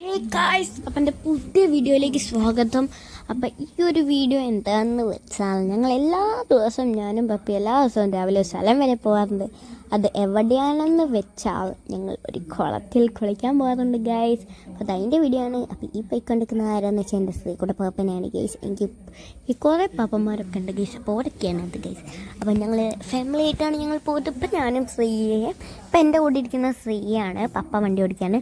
Guys അപ്പം എന്റെ പുതിയ വീഡിയോയിലേക്ക് സ്വാഗതം. അപ്പം ഈ ഒരു വീഡിയോ എന്താണെന്ന് വെച്ചാൽ ഞങ്ങൾ എല്ലാ ദിവസവും ഞാനും പപ്പി എല്ലാ ദിവസവും രാവിലെ സ്ഥലം വരെ പോകാറുണ്ട്. അത് എവിടെയാണെന്ന് വെച്ചാൽ ഞങ്ങൾ ഒരു കുളത്തിൽ കുളിക്കാൻ പോകാറുണ്ട് ഗൈസ് അപ്പോൾ അതിന്റെ വീഡിയോ ആണ്. അപ്പോൾ ഈ പോയിക്കൊണ്ടിരിക്കുന്ന ആരാന്ന് വെച്ചാൽ എന്റെ സ്ത്രീക്കൂടെ പാപ്പനെയാണ് ഗൈസ് എനിക്ക് ഈ കുറേ പാപ്പന്മാരൊക്കെ ഉണ്ട് ഗൈസ് അപ്പോൾ ഓരൊക്കെയാണ് അത് ഗൈസ് അപ്പോൾ ഞങ്ങൾ ഫാമിലി ആയിട്ടാണ് ഞങ്ങൾ പോയിട്ട് ഇപ്പം ഞാനും ശ്രീയെ ഇപ്പം എന്റെ കൂടെ ഇരിക്കുന്ന ശ്രീയാണ് പപ്പ വണ്ടി ഓടിക്കാണ്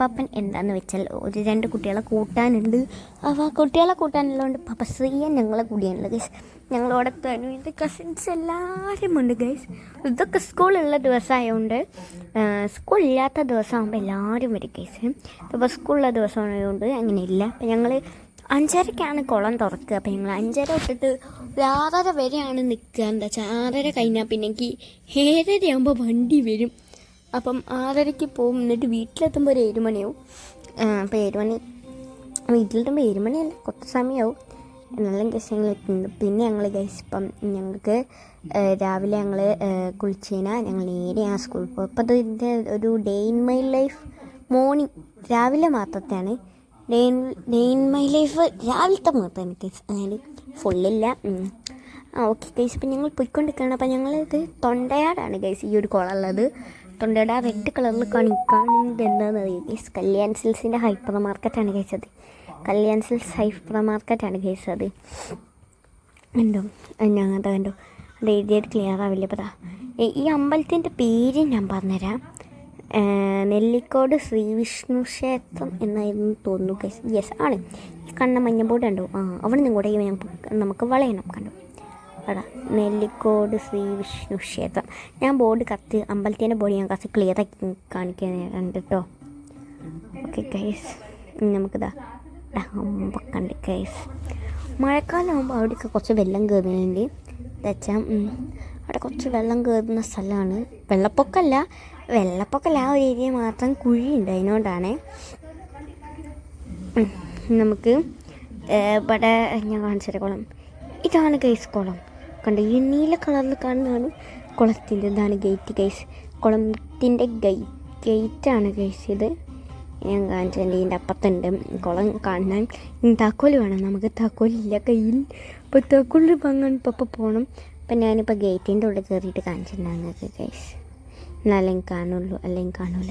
പാപ്പൻ എന്താന്ന് വെച്ചാൽ ഒരു രണ്ട് കുട്ടികളെ കൂട്ടാനുണ്ട്. അപ്പോൾ ആ കുട്ടികളെ കൂട്ടാനുള്ളതുകൊണ്ട് പപ്പ ശ്രീയെ ഞങ്ങളെ കൂടിയാണുള്ളത് ഗൈസ് ഞങ്ങളോടെ തന്നെ എന്റെ കസിൻസ് എല്ലാവരും ഉണ്ട് ഗൈസ് ഇതൊക്കെ സ്കൂളുള്ള ദിവസമായതുകൊണ്ട് സ്കൂളില്ലാത്ത ദിവസമാകുമ്പോൾ എല്ലാവരും വരും ഗൈസ് അപ്പോൾ സ്കൂളുള്ള ദിവസമായതുകൊണ്ട് അങ്ങനെയില്ല. അപ്പം ഞങ്ങൾ അഞ്ചരക്കാണ് കുളം തുറക്കുക. അപ്പം ഞങ്ങൾ അഞ്ചര തൊട്ടിട്ട് ഒരു ആറര വരെയാണ് നിൽക്കുക. എന്താ വെച്ചാൽ ആറര കഴിഞ്ഞാൽ പിന്നെ എനിക്ക് ഏഴരയാകുമ്പോൾ വണ്ടി വരും. അപ്പം ആറരയ്ക്ക് പോകും. എന്നിട്ട് വീട്ടിലെത്തുമ്പോൾ ഒരു ഏഴ് മണിയാവും അപ്പോൾ ഏഴ് മണി വീട്ടിലെത്തുമ്പോൾ ഏഴ് മണിയല്ല കുറച്ച് സമയമാവും എന്നാലും ഗസ് എത്തുന്നുണ്ട് പിന്നെ ഞങ്ങൾ ഗൈസ് ഇപ്പം ഞങ്ങൾക്ക് രാവിലെ ഞങ്ങൾ കുളിച്ചേന ഞങ്ങൾ നേരെ ആ സ്കൂളിൽ പോകും അപ്പോൾ ഇതിന്റെ ഒരു day in my life morning രാവിലെ മാത്രത്തെയാണ്. Day in day in my life രാവിലത്തെ മാത്രമാണ് ഗൈസ് അതായത് ഫുള്ളില്ല. ആ ഓക്കെ ഗൈസ് ഇപ്പം ഞങ്ങൾ പോയിക്കൊണ്ടിരിക്കുകയാണ്. അപ്പം ഞങ്ങളിത് തൊണ്ടയാടാണ് ഗൈസ് ഈ ഒരു കുളമുള്ളത് തൊണ്ടയുടെ ആ റെഡ് കളറിൽ കാണി എന്താണെന്ന് അറിയാം ഗൈസ് കല്യാൺ സിൽസിന്റെ ഹൈപ്പർ മാർക്കറ്റാണ് ഗൈസ് അത്. കല്യാൺ സിൽസ് ഹൈപ്പർ മാർക്കറ്റാണ് കേസ് അത്. കണ്ടോ? ഞങ്ങളുടെ കണ്ടോ അത് എഴുതിയത് ക്ലിയർ ആവില്ല പതാ ഈ അമ്പലത്തിന്റെ പേര് ഞാൻ പറഞ്ഞുതരാം. നെല്ലിക്കോട് ശ്രീ വിഷ്ണു ക്ഷേത്രം എന്നായിരുന്നു തോന്നുന്നു കേസ്. യെസ് ആണ്. ഈ കണ്ണ മഞ്ഞ ബോർഡ് ഉണ്ടോ ആ അവിടെ നിന്നും കൂടെ നമുക്ക് വളയണം കണ്ടോ? അടാ നെല്ലിക്കോട് ശ്രീ വിഷ്ണു ക്ഷേത്രം. ഞാൻ ബോർഡ് കത്ത് അമ്പലത്തിന്റെ ബോർഡ് ഞാൻ കത്ത് ക്ലിയർ ആക്കി കാണിക്കാൻ കേട്ടോ ഓക്കെ കേസ് നമുക്കിതാ കണ്ട് ഗൈസ് മഴക്കാലമാകുമ്പോൾ അവിടെയൊക്കെ കുറച്ച് വെള്ളം കയറുന്നുണ്ട് വെച്ചാൽ അവിടെ കുറച്ച് വെള്ളം കയറുന്ന സ്ഥലമാണ്. വെള്ളപ്പൊക്കമല്ല വെള്ളപ്പൊക്കമല്ല ആ ഒരു ഏരിയ മാത്രം കുഴിയുണ്ട് അതിനോണ്ടാണ്. നമുക്ക് ഇവിടെ ഞാൻ കാണിച്ചൊരു കുളം. ഇതാണ് ഗൈസ് കുളം. കണ്ട ഈ നീല കളറിൽ കാണുന്നതാണ് കുളത്തിന്റെ ഇതാണ് ഗേറ്റ് ഗൈസ് കുളത്തിന്റെ ഗൈ ഗേറ്റാണ് ഗൈസ് ഇത്. ഞാൻ കാണിച്ചിട്ടുണ്ട് ഇതിന്റെ അപ്പുറത്തുണ്ട്. കുളം കാണാൻ താക്കോൽ വേണം. നമുക്ക് താക്കോലില്ല കയ്യിൽ. അപ്പോൾ താക്കോലിൽ വാങ്ങാൻ പപ്പ പോകണം അപ്പം ഞാനിപ്പോൾ ഗേറ്റിന്റെ ഉള്ളിൽ കയറിയിട്ട് കാണിച്ചിട്ടുണ്ടാകുന്നത് ഗൈസ് എന്നാലും കാണുള്ളൂ. അല്ലെങ്കിൽ കാണൂല.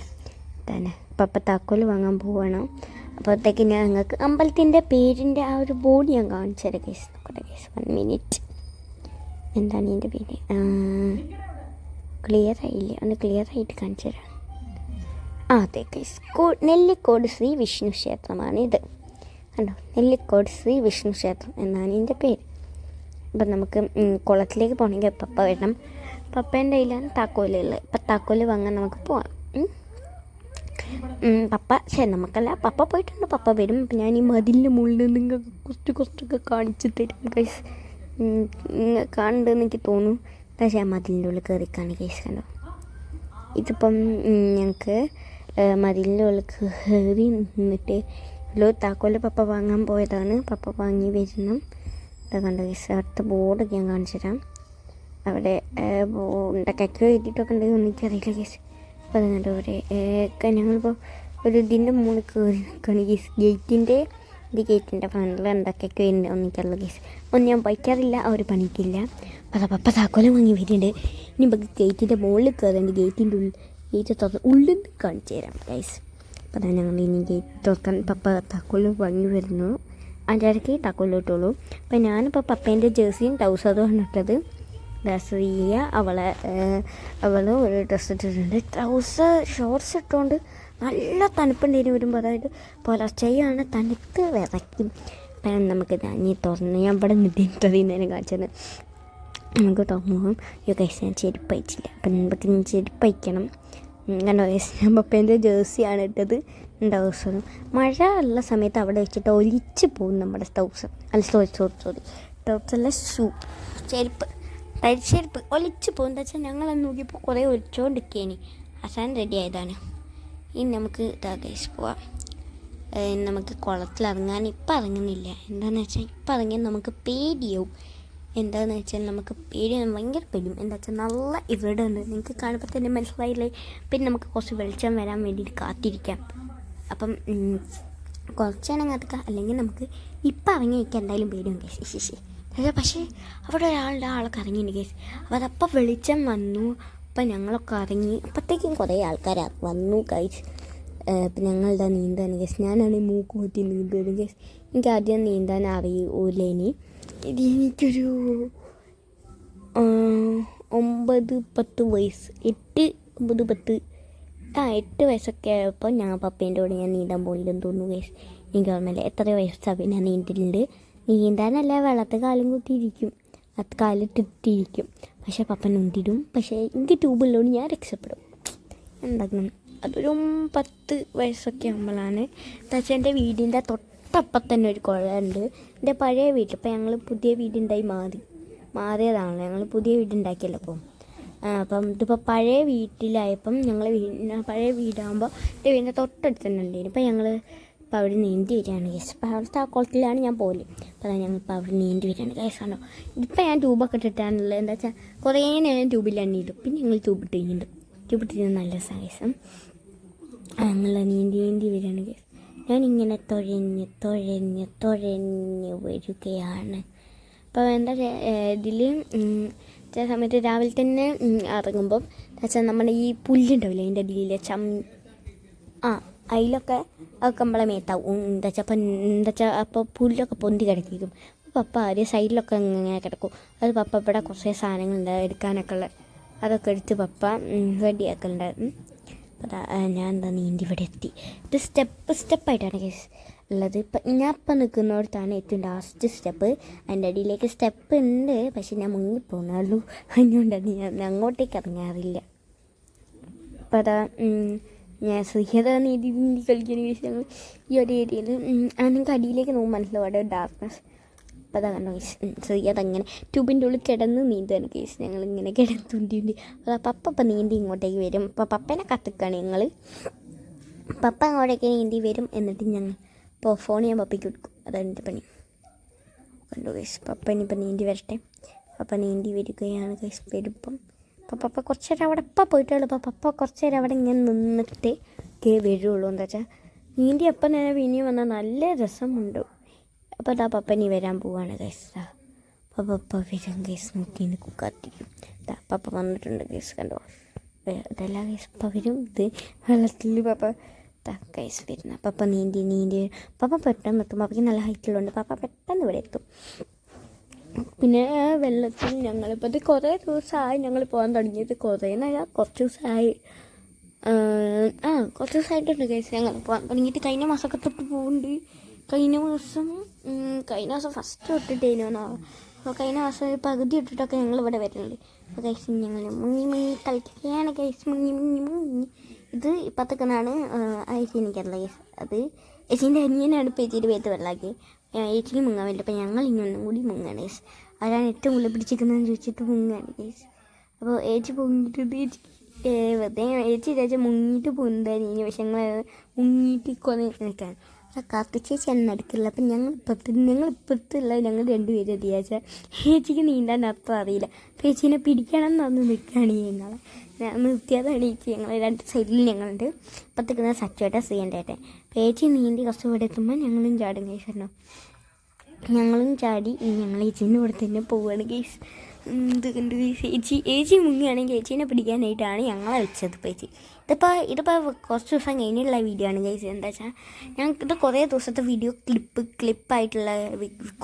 തന്നെ പപ്പ താക്കോൽ വാങ്ങാൻ പോവണം. അപ്പോഴത്തേക്ക് ഞാൻ നിങ്ങൾക്ക് അമ്പലത്തിന്റെ പേരിന്റെ ആ ഒരു ബോർഡ് ഞാൻ കാണിച്ചു തരാം കേസ് നോക്കട്ടെ കേസ് വൺ മിനിറ്റ് എന്താണ് ഇതിന്റെ പേര്? ക്ലിയർ ആയില്ല? ഒന്ന് ക്ലിയർ ആയിട്ട് കാണിച്ചു തരാം. അതെ കേസ് നെല്ലിക്കോട് ശ്രീ വിഷ്ണു ക്ഷേത്രമാണ് ഇത്. കണ്ടോ? നെല്ലിക്കോട് ശ്രീ വിഷ്ണു ക്ഷേത്രം എന്നാണ് ഇതിന്റെ പേര്. അപ്പം നമുക്ക് കുളത്തിലേക്ക് പോകണമെങ്കിൽ പപ്പ വരണം. പപ്പേന്റെ കയ്യിലാണ് താക്കോലുള്ളത് അപ്പം താക്കോൽ വാങ്ങാൻ നമുക്ക് പോവാം. പപ്പ ശരി നമുക്കല്ല. പപ്പ പോയിട്ടുണ്ട്. പപ്പ വരും. ഞാൻ ഈ മതിലിന്റെ മുകളിൽ നിങ്ങൾക്ക് കുറച്ച് കുറച്ചൊക്കെ കാണിച്ചു തരും കൈസ് കാണുന്നുണ്ടെന്ന് എനിക്ക് തോന്നുന്നു. പക്ഷേ ആ മതിലിന്റെ ഉള്ളിൽ കയറി കാണി കണ്ടോ? ഇതിപ്പം ഞങ്ങൾക്ക് മതിലിന്റെ ഉള്ളിൽ കയറി നിന്നിട്ട് ലോ താക്കോൽ പപ്പ വാങ്ങാൻ പോയതാണ്. പപ്പ വാങ്ങി വരുന്നു. കണ്ടോ ഗൈസ് അടുത്ത ബോർഡൊക്കെ ഞാൻ കാണിച്ചു തരാം. അവിടെ ഉണ്ടക്കൊക്കെ എഴുതിയിട്ടൊക്കെ ഉണ്ടെങ്കിൽ എനിക്കറിയില്ല ഗേസ് അപ്പോൾ അത് കണ്ടോ ഒക്കെ ഞങ്ങളിപ്പോൾ ഒരു ഇതിന്റെ മുകളിൽ കയറി നിൽക്കുകയാണ് ഗീസ് ഗേറ്റിന്റെ ഇത് ഗേറ്റിന്റെ ഫ്രണ്ടിൽ ഉണ്ടക്കൊക്കെ വരുന്നുണ്ട് ഒന്നും ഗീസ് ഒന്നും ഞാൻ പഠിക്കാറില്ല അവർ പണിക്കില്ല അപ്പോൾ അതാ പപ്പ താക്കോലം വാങ്ങി വരുന്നുണ്ട്. ഇനി ഇപ്പം ഗേറ്റിന്റെ മുകളിൽ കയറുന്നുണ്ട് ഗേറ്റിന്റെ ഉള്ളിൽ ഗേറ്റ് തുറന്ന് ഉള്ളിൽ നിന്ന് കാണിച്ചു തരാം ഗൈസ് അപ്പോൾ അതാണ് ഞങ്ങൾ ഇനി ഗേറ്റ് തുറക്കാൻ പപ്പ താക്കോൽ വാങ്ങി വരുന്നു. അഞ്ചരക്ക് ഇടയ്ക്ക് ഇട്ടുള്ളൂ അപ്പോൾ ഞാനിപ്പോൾ പപ്പേന്റെ ജേഴ്സിയും ട്രൗസറും ഇട്ടത്. ഡ്രസ്സറിയ അവളെ അവൾ ഒരു ഡ്രസ്സ് ഇട്ടിട്ടുണ്ട്. ട്രൗസർ ഷോർട്സ് ഇട്ടുകൊണ്ട് നല്ല തണുപ്പുണ്ടെങ്കിൽ വരുമ്പോൾ അതായത് പുലർച്ചയാണ് തണുത്ത് വിറയ്ക്കും. അപ്പം നമുക്ക് ഇനി തുറന്ന് ഞാൻ ഇവിടെ നിന്നിട്ടത് ഇന്നേരം കാണിച്ചത്. നമുക്ക് തോന്നും യോ കൈസ് ഞാൻ ചെരുപ്പ് അയച്ചില്ല അപ്പം നമുക്ക് ഉം, കണ്ടോ കൈസ് ഞാൻ പപ്പേന്റെ ജേഴ്സിയാണ് ഇട്ടത്. ട്രൗസറും മഴ ഉള്ള സമയത്ത് അവിടെ വെച്ചിട്ട് ഒലിച്ച് പോകും നമ്മുടെ സ്റ്റൗസ് അല്ല സോറി സോറി സോറി ട്രൗസറിലെ ഷൂ. ചെരുപ്പ്. തരിച്ചെരുപ്പ് ഒലിച്ച് പോകും. എന്താ വെച്ചാൽ ഞങ്ങൾ അന്ന് നോക്കിയപ്പോൾ കുറേ ഒലിച്ചുകൊണ്ടിരിക്കേനി അസാൻ റെഡി ആയതാണ്. ഇനി നമുക്ക് ഇതാ ഗൈസ് പോവാം. നമുക്ക് കുളത്തിൽ ഇറങ്ങാൻ ഇപ്പം ഇറങ്ങുന്നില്ല എന്താണെന്ന് വെച്ചാൽ ഇപ്പം ഇറങ്ങിയാൽ നമുക്ക് പേടിയാവും. എന്താണെന്ന് വെച്ചാൽ നമുക്ക് പേടി ഭയങ്കര പേടിയും. എന്താ വെച്ചാൽ നല്ല ഇവിടെ ഉണ്ട് നിങ്ങൾക്ക് കാണുമ്പോൾ തന്നെ മനസ്സിലായില്ലേ? പിന്നെ നമുക്ക് കുറച്ച് വെളിച്ചം വരാൻ വേണ്ടിയിട്ട് കാത്തിരിക്കാം. അപ്പം കുറച്ച് നേരം കത്തുക അല്ലെങ്കിൽ നമുക്ക് ഇപ്പം ഇറങ്ങി നിൽക്കാൻ എന്തായാലും പേടിയും കേസ് ശിശി പക്ഷേ അവിടെ ഒരാളുടെ ആളൊക്കെ ഇറങ്ങിയിട്ടുണ്ട് കേസ് അപ്പോൾ അതപ്പം വെളിച്ചം വന്നു. അപ്പം ഞങ്ങളൊക്കെ ഇറങ്ങി. അപ്പോഴത്തേക്കും കുറേ ആൾക്കാർ വന്നു കഴിച്ച് ഇപ്പം ഞങ്ങളുടെ നീന്താൻ കേസ് ഞാനാണെങ്കിൽ മൂക്ക് കൂട്ടി നീന്തുന്നത് കേസ് എനിക്ക് ആദ്യം നീന്താൻ അറിയൂല ഇനി ഇത് എനിക്കൊരു ഒമ്പത് പത്ത് വയസ്സ്. എട്ട് ഒമ്പത് പത്ത്. ആ എട്ട് വയസ്സൊക്കെ ആയപ്പോൾ ഞാൻ പപ്പേന്റെ കൂടെ ഞാൻ നീന്താൻ പോയില്ലെന്ന് തോന്നുന്നു വയസ്സ് എനിക്ക് ഓർമ്മയില്ല. എത്ര വയസ്സാണ് പിന്നെ നീന്തലുണ്ട് നീന്താനല്ല വെള്ളത്തെ കാലം കുത്തിയിരിക്കും. അത് കാലിട്ടിട്ടിരിക്കും പക്ഷേ പപ്പൻ ഉണ്ടിടും പക്ഷേ എനിക്ക് ട്യൂബുള്ളതുകൊണ്ട് ഞാൻ രക്ഷപ്പെടും. എന്താക്കണം? അതൊരു പത്ത് വയസ്സൊക്കെ ആകുമ്പോഴാണ് പക്ഷേ എന്റെ വീടിന്റെ തൊട്ടപ്പം തന്നെ ഒരു കുഴയുണ്ട് എന്റെ പഴയ വീട്ടിൽ ഇപ്പം ഞങ്ങൾ പുതിയ വീടുണ്ടായി മാറി മാറിയതാണല്ലോ ഞങ്ങൾ പുതിയ വീടുണ്ടാക്കിയല്ലോ അപ്പോൾ ആ, അപ്പം ഇതിപ്പോൾ പഴയ വീട്ടിലായപ്പം ഞങ്ങൾ പഴയ വീടാകുമ്പോൾ എന്റെ വീടിന്റെ തൊട്ടടുത്ത് തന്നെ ഉണ്ടായിരുന്നു. ഇപ്പം ഞങ്ങൾ ഇപ്പോൾ അവിടെ നീന്തി വരികയാണ് കേസ് അപ്പോൾ അവിടുത്തെ ആ കുളത്തിലാണ് ഞാൻ പോകൽ. അപ്പോൾ അതാണ് ഞങ്ങൾ ഇപ്പോൾ അവിടെ നീന്തി വരികയാണ് കേസാണോ ഇതിപ്പോൾ ഞാൻ ട്യൂബൊക്കെ ഇട്ടിട്ടാണുള്ളത്. എന്താ വെച്ചാൽ കുറേ നേരം ട്യൂബിലാണ് ഇടും പിന്നെ ഞങ്ങൾ ട്യൂബ് കഴിഞ്ഞിട്ടുണ്ട് ട്യൂബ് നല്ല സൈസും ഞങ്ങൾ നീന്തി നീന്തി വരികയാണ് കേസ് ഞാനിങ്ങനെ തുഴഞ്ഞ് തുഴഞ്ഞ് തുഴഞ്ഞ് വരികയാണ്. അപ്പോൾ എന്താ ഇതിൽ ചില സമയത്ത് രാവിലെ തന്നെ ഇറങ്ങുമ്പം വെച്ചാൽ നമ്മുടെ ഈ പുല്ലുണ്ടാവില്ലേ അതിന്റെ അടിയിലെ ചം ആ അതിലൊക്കെ അതൊക്കെ നമ്മളെ മേത്താവും. എന്താ വെച്ചാൽ അപ്പം എന്താ വെച്ചാൽ അപ്പോൾ പുല്ലൊക്കെ പൊന്തി അപ്പോൾ പപ്പ ആദ്യം സൈഡിലൊക്കെ ഇങ്ങനെ കിടക്കും. അത് പപ്പ ഇവിടെ കുറേ സാധനങ്ങളുണ്ട് എടുക്കാനൊക്കെ ഉള്ള അതൊക്കെ എടുത്ത് പപ്പ റെഡിയാക്കലുണ്ടായിരുന്നു. ആ, ഞാൻ എന്താ നീന്തി ഇവിടെ എത്തി. ഇത് സ്റ്റെപ്പ് സ്റ്റെപ്പായിട്ടാണ് കേസ് ഉള്ളത്. ഇപ്പം ഞാൻ ഇപ്പം നിൽക്കുന്നിടത്താണ് ഏറ്റവും ലാസ്റ്റ് സ്റ്റെപ്പ് അതിന്റെ അടിയിലേക്ക് സ്റ്റെപ്പ് ഉണ്ട് പക്ഷെ ഞാൻ മുങ്ങിപ്പോകുന്നുള്ളൂ അതുകൊണ്ടാണ് ഞാൻ അങ്ങോട്ടേക്ക് ഇറങ്ങാറില്ല. അപ്പം അതാ ഞാൻ ശ്രീഹത നീതി നീന്തി കളിക്കുന്ന കേസ് ഈ ഒരു ഏരിയയിൽ നിങ്ങൾക്ക് അടിയിലേക്ക് നോക്കുമ്പോൾ മനസ്സിലാവും. അവിടെ ഡാർക്ക്നെസ് അപ്പോൾ അതാണ് സോ അങ്ങനെ ട്യൂബിന്റെ ഉള്ളിൽ കിടന്ന് നീന്താണ് കേസ്. ഞങ്ങൾ ഇങ്ങനെ കിടന്നുണ്ടി അപ്പോൾ പപ്പ അപ്പം നീന്തി ഇങ്ങോട്ടേക്ക് വരും. അപ്പോൾ പപ്പനെ കത്തിക്കാണ് ഞങ്ങൾ പപ്പ അങ്ങോട്ടേക്ക് നീന്തി വരും എന്നിട്ട് ഞങ്ങൾ ഇപ്പോൾ ഫോൺ ഞാൻ പപ്പയ്ക്ക് കൊടുക്കും. അതാണ് എന്റെ പണി. കണ്ടു കേസ് പപ്പ ഇനിയിപ്പോൾ നീന്തി വരട്ടെ. പപ്പ നീന്തി വരികയാണ് കേസ് വരുമ്പം അപ്പോൾ പപ്പ കുറച്ച് നേരം അവിടെ ഇപ്പം പോയിട്ടുള്ളൂ. അപ്പോൾ പപ്പ കുറച്ച് നേരം അവിടെ ഇങ്ങനെ നിന്നിട്ട് വരുള്ളൂ. എന്താ വെച്ചാൽ നീന്തി അപ്പം തന്നെ പിന്നെയും വന്നാൽ നല്ല രസമുണ്ട്. അപ്പോൾ അതാ പപ്പ ഇനി വരാൻ പോവാണ് ഗൈസ് അപ്പോൾ പപ്പ വരും കേസ് നോക്കി എനിക്ക് പപ്പ വന്നിട്ടുണ്ട് കേസ് കണ്ടോ? ഇതെല്ലാം കേസ് പപ്പ വരും. ഇത് വെള്ളത്തിൽ പപ്പ കൈസ് വരുന്ന. പപ്പ നീന്തി നീന്തി. പപ്പ പെട്ടെന്ന് എത്തും. പപ്പയ്ക്ക് നല്ല ഹൈറ്റിലുണ്ട് പപ്പ പെട്ടെന്ന് ഇവിടെ എത്തും. പിന്നെ വെള്ളത്തിൽ ഞങ്ങളിപ്പോൾ ഇത് കുറേ ദിവസമായി ഞങ്ങൾ പോകാൻ തുടങ്ങിയത് കുറേ എന്നല്ല കുറച്ച് ദിവസമായി ആ കുറച്ച് ദിവസമായിട്ടുണ്ട് കേസ് ഞങ്ങൾ പോകാൻ തുടങ്ങിയിട്ട്. കഴിഞ്ഞ മാസമൊക്കെ തൊട്ട് പോകുന്നുണ്ട് കഴിഞ്ഞ മാസം കഴിഞ്ഞ ദിവസം ഫസ്റ്റ് തൊട്ടിട്ടേനോ അപ്പോൾ കഴിഞ്ഞ ദിവസം ഒരു പകുതി ഇട്ടിട്ടൊക്കെ ഞങ്ങൾ ഇവിടെ വരുന്നുണ്ട്. അപ്പോൾ കേസ് ഞങ്ങൾ മുങ്ങി മുങ്ങി കളിക്കുകയാണ് കഴിച്ച് മുങ്ങി മുങ്ങി മുങ്ങി. ഇത് ഇപ്പത്തൊക്കെന്നാണ് അയച്ചി എനിക്കറിയില്ല കേസ് അത് ഏച്ചീന്റെ അനിയനാണ് ഏച്ചിയുടെ പേത്ത് വെള്ളാക്കി ഏച്ചിക്ക് മുങ്ങാൻ വേണ്ടി. അപ്പോൾ ഞങ്ങൾ ഇനി ഒന്നും കൂടി മുങ്ങാണ് കേസ് അവരാണ് ഏറ്റവും കൂടുതൽ പിടിച്ചിരിക്കുന്നതെന്ന് ചോദിച്ചിട്ട് മുങ്ങാണ് കേസ് അപ്പോൾ ഏച്ചി പൊങ്ങിട്ട് ഏച്ചി വെറുതെ ഏച്ചി ചേച്ചി മുങ്ങിയിട്ട് പോകുന്നതായിരുന്നു പക്ഷെ ഞങ്ങൾ മുങ്ങിയിട്ട് കുറേ നിൽക്കാൻ കാത്തു ചേച്ചി അന്ന് നടക്കില്ല അപ്പം ഞങ്ങൾ ഇപ്പുറത്ത് ഞങ്ങൾ ഇപ്പുറത്തുള്ള ഞങ്ങൾ രണ്ടുപേരും എത്തിയാച്ചാൽ ചേച്ചിക്ക് നീന്താൻ അർത്ഥം അറിയില്ല. ചേച്ചീനെ പിടിക്കണം എന്ന് പറഞ്ഞ് നിൽക്കുകയാണ് ഞങ്ങൾ ഞാൻ നിർത്തിയതാണ് ചേച്ചി ഞങ്ങൾ രണ്ട് സൈഡിൽ ഞങ്ങളുണ്ട്. ഇപ്പത്തേക്കുന്ന സച്ചുവേട്ട ശ്രീയന്റെ പേച്ചി അപ്പം ചേച്ചി നീന്തി കുറച്ച് ഇവിടെ എത്തുമ്പോൾ ഞങ്ങളും ചാടും കേസ് ഞങ്ങളും ചാടി ഞങ്ങൾ ഏച്ചീന്റെ കൂടെ തന്നെ പോവുകയാണ് കേസ് ഇത് ചേച്ചി? ഏച്ചി മുങ്ങുകയാണെങ്കിൽ ഏച്ചീനെ പിടിക്കാനായിട്ടാണ് ഞങ്ങളെ വെച്ചത് ഏച്ചി ഇതിപ്പോൾ ഇതിപ്പോൾ കുറച്ച് ദിവസം കഴിഞ്ഞിട്ടുള്ള വീഡിയോ ആണ് ചേച്ചി. എന്താ വെച്ചാൽ ഞങ്ങൾക്ക് ഇത് കുറേ ദിവസത്തെ വീഡിയോ ക്ലിപ്പ് ക്ലിപ്പായിട്ടുള്ള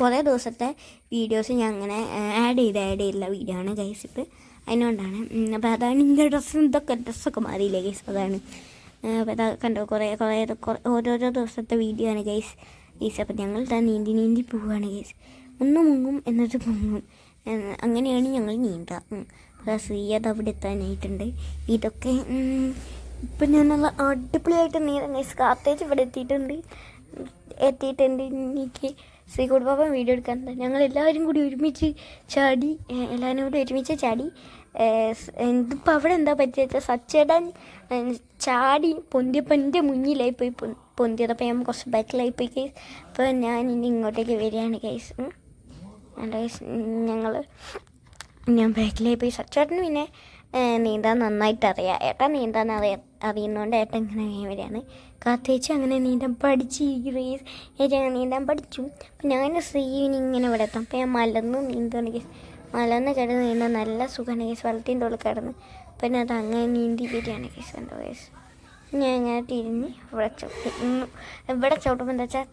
കുറേ ദിവസത്തെ വീഡിയോസ് ഞാൻ അങ്ങനെ ആഡ് ചെയ്ത് ആഡ് ചെയ്തുള്ള വീഡിയോ ആണ് ഗൈസ് ഇപ്പോൾ അതിനുകൊണ്ടാണ് ഉം, അപ്പോൾ അതാണ് ഇങ്ങനെ ഡ്രസ്സ് ഇതൊക്കെ ഡ്രസ്സൊക്കെ മാറിയില്ലേ ഗൈസ് അതാണ്. അപ്പോൾ ഇതാ കണ്ടോ കുറേ കുറേ ഓരോരോ ദിവസത്തെ വീഡിയോ ആണ് ഗൈസ് ഗൈസ് അപ്പോൾ ഞങ്ങൾ നീന്തി നീന്തി പോവുകയാണ് ഗൈസ് ഒന്ന് മുങ്ങും എന്നിട്ട് മുങ്ങും. അങ്ങനെയാണ് ഞങ്ങൾ നീന്തുക. അപ്പോൾ അത് അവിടെ എത്താനായിട്ടുണ്ട്. ഇതൊക്കെ ഇപ്പം ഞാൻ നല്ല അടിപൊളിയായിട്ട് നീന്താൻ ഗൈസ് കാത്തേച്ച് ഇവിടെ എത്തിയിട്ടുണ്ട്. എത്തിയിട്ടുണ്ട്. എനിക്ക് ശ്രീ ബാബ വീഡിയോ എടുക്കാൻ ഞങ്ങൾ എല്ലാവരും കൂടി ഒരുമിച്ച് ചാടി എല്ലാവരും കൂടി ഒരുമിച്ച് ചാടി. ഇതിപ്പോൾ അവിടെ എന്താ പറ്റിയ വെച്ചാൽ സച്ചേടൻ ചാടി പൊന്തിയപ്പോൾ എന്റെ മുന്നിലായി പോയി പൊന്തിയത്. അപ്പോൾ ഞാൻ കുറച്ച് ബാക്കിലായി പോയി കേസ് അപ്പോൾ ഞാൻ ഇനി ഇങ്ങോട്ടേക്ക് വരികയാണ് കേസ് ഞങ്ങൾ ഞാൻ ബാക്കിലായി പോയി. സച്ചേട്ടന് പിന്നെ നീന്താൻ നന്നായിട്ട് അറിയാം. ഏട്ടൻ നീന്താൻ അറിയ അറിയുന്നതുകൊണ്ട് ഏട്ടൻ ഇങ്ങനെ വരികയാണ്. കാത്തേച്ച് അങ്ങനെ നീന്താൻ പഠിച്ച് ഗൈസ് ഏട്ടൻ അങ്ങനെ നീന്താൻ പഠിച്ചു. അപ്പം ഞാൻ ശ്രീവിന് ഇങ്ങനെ ഇവിടെ എത്താം. അപ്പം ഞാൻ മലന്ന് നീന്താണ് കേസ് മലന്ന് കിടന്ന് നീന്താൻ നല്ല സുഖമാണ് കേസ് വെള്ളത്തിന്റെ ഉള്ളിൽ കിടന്ന്. പിന്നെ അത് അങ്ങനെ നീന്തി വരികയാണ് കേസ് എന്റെ വയസ്സ് ഞാൻ ഇങ്ങനെ തിരിഞ്ഞ് ഇവിടെ ചവിട്ടി. ഇവിടെ ചവിട്ടുമ്പോൾ എന്താ വെച്ചാൽ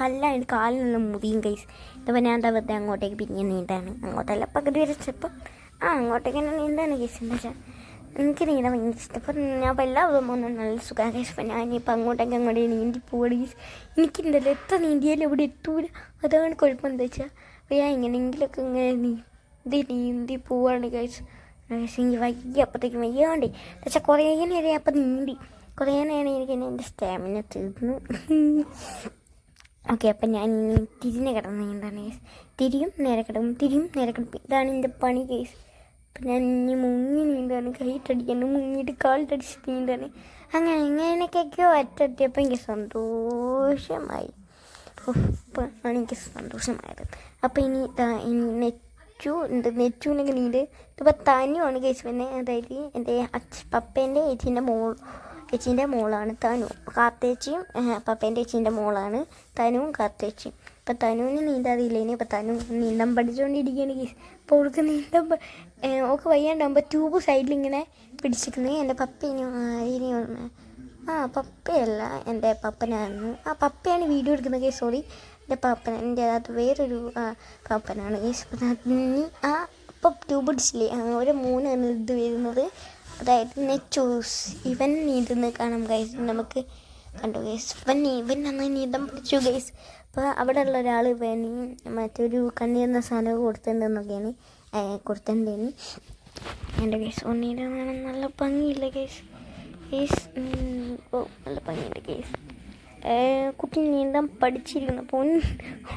കല്ലായിട്ട് കാലിൽ നിന്ന് മുറിയും കൈസ് ഇതിപ്പോൾ ഞാൻ എന്താ വെറുതെ അങ്ങോട്ടേക്ക് പിന്നെ നീന്താണ് അങ്ങോട്ടല്ല പകുതി വരെ ചെപ്പം ആ അങ്ങോട്ടേക്ക് തന്നെ നീന്താണ് കേസ് എന്താ വെച്ചാൽ എനിക്ക് നീന്താൻ ഭയങ്കര ഇഷ്ടം. അപ്പം ഞാൻ അപ്പോൾ എല്ലാ പോകുമ്പോൾ നല്ല സുഖമാണ് കേസ് അപ്പം ഞാനിപ്പോൾ അങ്ങോട്ടേക്ക് അങ്ങോട്ടേ നീന്തി പോവുകയാണ് കേസ് എനിക്കുണ്ടല്ലോ എത്ര നീന്തിയാലും ഇവിടെ എത്തൂല. അതാണ് കുഴപ്പം. എന്താ വെച്ചാൽ അപ്പോൾ ഞാൻ എങ്ങനെയെങ്കിലുമൊക്കെ ഇങ്ങനെ നീന്തി നീന്തി പോവാണ് കേസ് എനിക്ക് വയ്യ. അപ്പോഴത്തേക്കും വയ്യാണ്ട്. പക്ഷേ കുറേ നേരം അപ്പം നീന്തി. കുറേ നേരം എനിക്ക് എന്റെ സ്റ്റാമിന തീർന്നു. ഓക്കെ അപ്പം ഞാൻ തിരിഞ്ഞ് കിടന്നു എന്താണ് കേസ് തിരിയും നേരെ കിടക്കും തിരിയും നേരെ കിടക്കും. ഇതാണ് എന്റെ പണി കേസ് അപ്പം ഞാൻ ഇനി മുങ്ങി നീന്താണ് കൈയിട്ടടിക്കാണ്ട് മുങ്ങിയിട്ട് കാലിട്ടടിച്ച് നീന്താണ് അങ്ങനെ എങ്ങനെയൊക്കെയൊക്കെയോ അറ്റെത്തിയപ്പോൾ എനിക്ക് സന്തോഷമായി. ആണ് എനിക്ക് സന്തോഷമായത്. അപ്പം ഇനി ഇനി നെച്ചു ഉണ്ട് നെച്ചുവിനൊക്കെ നീണ്ട് ഇതിപ്പോൾ തനുവാണ് കേസ് പിന്നെ അതായത് എന്റെ അച്ഛ പപ്പേന്റെ ഏച്ചീന്റെ മോൾ ചേച്ചീന്റെ മോളാണ് തനു. കാത്തേച്ചിയും പപ്പേന്റെ ചേച്ചീന്റെ മോളാണ് തനുവും കാത്തേച്ചിയും ഇപ്പം തനുവിന് നീന്താതില്ലേനി ഇപ്പം തനു നീന്താൻ പഠിച്ചുകൊണ്ടിരിക്കുകയാണ് കേസ് അപ്പോൾ അവൾക്ക് നീന്താൻ ഓക്ക് വയ്യാണ്ടാകുമ്പോൾ ട്യൂബ് സൈഡിൽ ഇങ്ങനെ പിടിച്ചിരിക്കുന്നത് എന്റെ പപ്പ ഇനി ആ പപ്പയല്ല. എന്റെ പപ്പനായിരുന്നു. ആ പപ്പയാണ് വീഡിയോ എടുക്കുന്നത് കേസ് സോറി എന്റെ പപ്പൻ എന്റെ അത് വേറൊരു പപ്പനാണ് കേസ് ആ അപ്പം ട്യൂബ് പിടിച്ചില്ലേ ഒരു മൂന്നാണ് ഇത് വരുന്നത്. അതായത് നെച്ചൂസ് ഇവൻ നീന്തുന്നത് കാണാം ഗൈസ് നമുക്ക് കണ്ടു ഗൈസ് ഇവൻ ഇവൻ നന്നായി നീന്തം പഠിച്ചു ഗൈസ് അപ്പോൾ അവിടെ ഉള്ള ഒരാൾ ഇവന് മറ്റൊരു കണ്ണി എന്ന സാധനം കൊടുത്തിട്ടുണ്ടെന്നൊക്കെയാണ് കൊടുത്തിട്ടുണ്ടേന് എന്റെ ഗൈസ് ഒന്നീരം നല്ല ഭംഗിയില്ല ഗൈസ് ഗൈസ് ഓ നല്ല ഭംഗിയുണ്ട് ഗൈസ് കുട്ടി നീന്താൻ പഠിച്ചിരിക്കുന്നു. അപ്പോൾ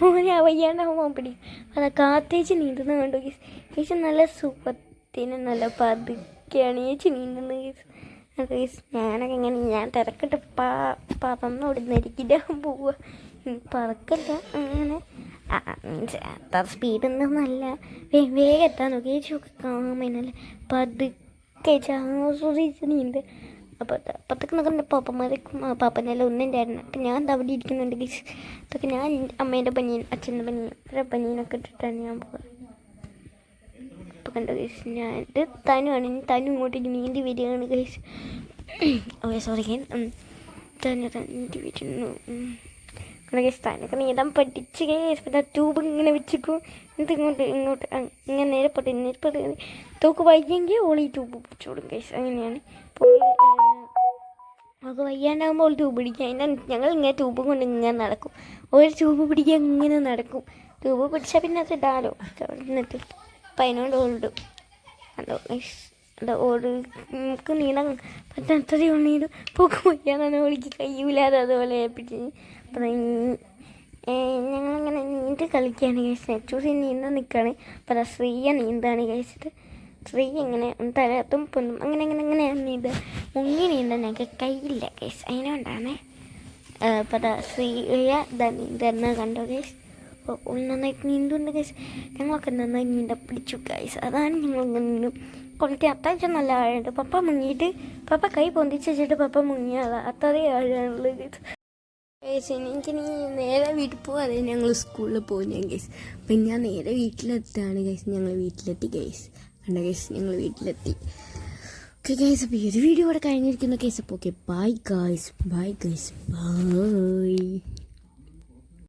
ഓനെ വയ്യാണ്ടാവുമ്പോൾ പിടിക്കും. അത് കാത്തേച്ച് നീന്തുന്ന കണ്ടു ഗൈസ് ഗൈസ് നല്ല സുഖത്തിന് നല്ല പതുക്കെയാണ് ചേച്ചി ഈ കേസ് ഞാനൊക്കെ ഇങ്ങനെ ഞാൻ തിരക്കിട്ട് പാ പറന്നോടി ഇരിക്കാൻ പോവുക പറക്കല്ല. അങ്ങനെ. മീൻസ് അത്ര സ്പീഡ് ഒന്നല്ല വേഗം എത്താൻ നോക്കി. ചേച്ചിയൊക്കെ കാമനല്ല. പതുക്കെ ആസ്വദിച്ച് നീന്ത് അപ്പോൾ അപ്പത്തൊക്കെ നോക്കുന്ന പാപ്പന്മാരേക്കും പാപ്പനെല്ലാം ഒന്നുണ്ടായിരുന്നു അപ്പം ഞാൻ എന്താ അവിടെ ഇരിക്കുന്നുണ്ട്. അതൊക്കെ ഞാൻ അമ്മേന്റെ പനിയും അച്ഛന്റെ പനിയും അവരുടെ പനിയനൊക്കെ ഇട്ടിട്ടാണ് ഞാൻ പോകുക അപ്പോൾ കണ്ടോ ഗൈസ് ഞാൻ തനുവാണ്. തനു ഇങ്ങോട്ടേക്ക് നീന്തി വരികയാണ് ഗൈസ് ഓ സോറി തനു നീന്തി വരുന്നു. ഗൈസ് തനൊക്കെ നീന്താൻ പഠിച്ച് ഗൈസ് പിന്നെ ട്യൂബ് ഇങ്ങനെ വെച്ചിക്കും എന്നിട്ട് ഇങ്ങോട്ട് ഇങ്ങോട്ട് ഇങ്ങനെ നേരെ പോട്ടെ നേരെ പെട്ട് തോക്ക് വയ്യെങ്കിൽ ഓളി ട്യൂബ് പിടിച്ചോടും ഗൈസ് അങ്ങനെയാണ്. അപ്പോൾ നമുക്ക് വയ്യാണ്ടാകുമ്പോൾ ഒരു ട്യൂബ് പിടിക്കുക അതിന്റെ ഞങ്ങൾ ഇങ്ങനെ ട്യൂബ് കൊണ്ട് ഇങ്ങനെ നടക്കും. ഒരു ട്യൂബ് പിടിക്കുക ഇങ്ങനെ നടക്കും. ട്യൂബ് പിടിച്ചാൽ പിന്നെ അത് ഇടാലോ. എന്നിട്ട് ഓടും അതോ ഓട് നമുക്ക് നീന്താൻ പറ്റാത്തത് നീന്തും? പോക്ക് വയ്യാന്നാണ് ഓളിക്ക് കഴിയൂലാതെ അതുപോലെ ഏൽപ്പിച്ച്. അപ്പം ഞങ്ങളിങ്ങനെ നീന്തി കളിക്കുകയാണ് കഴിച്ചത് ചൂസി നീന്താൻ നിൽക്കുകയാണ്. അപ്പം ശ്രീയ നീന്താണ് കഴിച്ചിട്ട് ശ്രീ ഇങ്ങനെ തലത്തും പൊന്നും അങ്ങനെ അങ്ങനെ അങ്ങനെ നീന്ത. മുങ്ങി നീന്താൻ ഞങ്ങൾക്ക് കയ്യില്ല കേസ് അതിനോണ്ടാണ് അപ്പം ശ്രീയ നീന്തുന്നത് കണ്ടോ കേസ് ഓ നന്നായിട്ട് നീന്തുണ്ട് ഗൈസ് ഞങ്ങളൊക്കെ നന്നായി നീന്ത പിടിച്ചു ഗൈസ് അതാണ് ഞങ്ങൾ നീന്തും അത്താഴ്ച അത്യാവശ്യം നല്ല ആഴമുണ്ട്. പപ്പ മുങ്ങിയിട്ട് പപ്പ കൈ പൊന്തിച്ച് വെച്ചിട്ട് പപ്പ മുങ്ങിയാളാ അത്രയും ആഴമുള്ളത് ഗൈസ് എനിക്ക് നീ നേരെ വീട്ടിൽ പോകാതെ ഞങ്ങൾ സ്കൂളിൽ പോകുന്ന ഗൈസ് അപ്പം ഞാൻ നേരെ വീട്ടിലെത്താണ് ഗൈസ് ഞങ്ങൾ വീട്ടിലെത്തി ഗൈസ് കണ്ട ഗൈസ് ഞങ്ങൾ വീട്ടിലെത്തി. ഓക്കെ ഗൈസ് അപ്പോൾ ഈ ഒരു വീഡിയോ ഇവിടെ കഴിഞ്ഞിരിക്കുന്ന കേസ് അപ്പോൾ okay bye guys bye guys bye